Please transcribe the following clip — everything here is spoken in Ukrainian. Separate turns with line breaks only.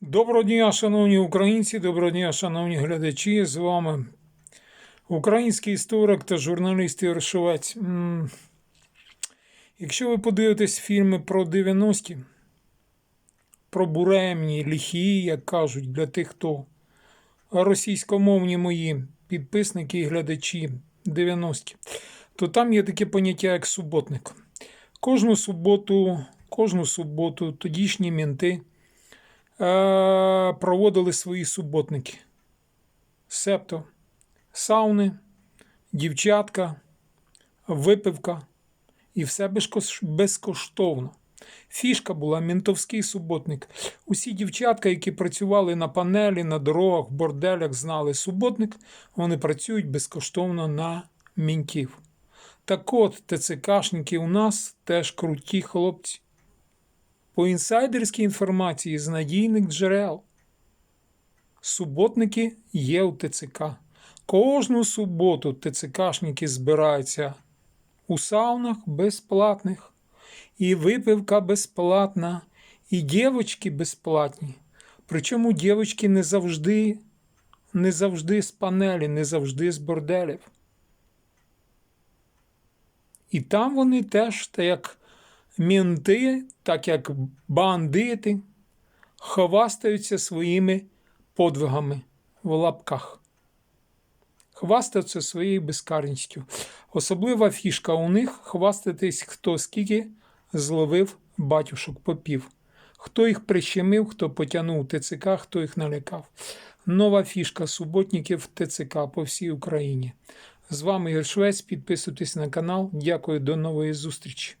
Доброго дня, шановні українці, доброго дня, шановні глядачі. З вами український історик та журналіст Ігор Шовець. Якщо ви подивитесь фільми про 90-ті, про буремні, ліхі, як кажуть, для тих, хто російськомовні мої підписники і глядачі 90-ті, то там є таке поняття, як суботник. Кожну суботу, кожну суботу тодішні мінти проводили свої суботники. Себто сауни, дівчатка, випивка і все безкоштовно. Фішка була мінтовський суботник. Усі дівчатка, які працювали на панелі, на дорогах, в борделях, знали суботник, вони працюють безкоштовно на мінтів. Так от, ТЦКшники у нас теж круті хлопці. По інсайдерській інформації з надійних джерел. Суботники є у ТЦК. Кожну суботу ТЦКшники збираються у саунах безплатних, і випивка безплатна, і дівочки безплатні. Причому дівочки не завжди, не завжди з панелі, не завжди з борделів. І там вони теж, так як мінти, так як бандити, хвастаються своїми подвигами в лапках. Хвастаються своєю безкарністю. Особлива фішка у них хвастатись, хто скільки зловив батюшок попів. Хто їх прищемив, хто потягнув ТЦК, хто їх налякав. Нова фішка суботників ТЦК по всій Україні. З вами Ігор. Підписуйтесь на канал. Дякую, до нової зустрічі.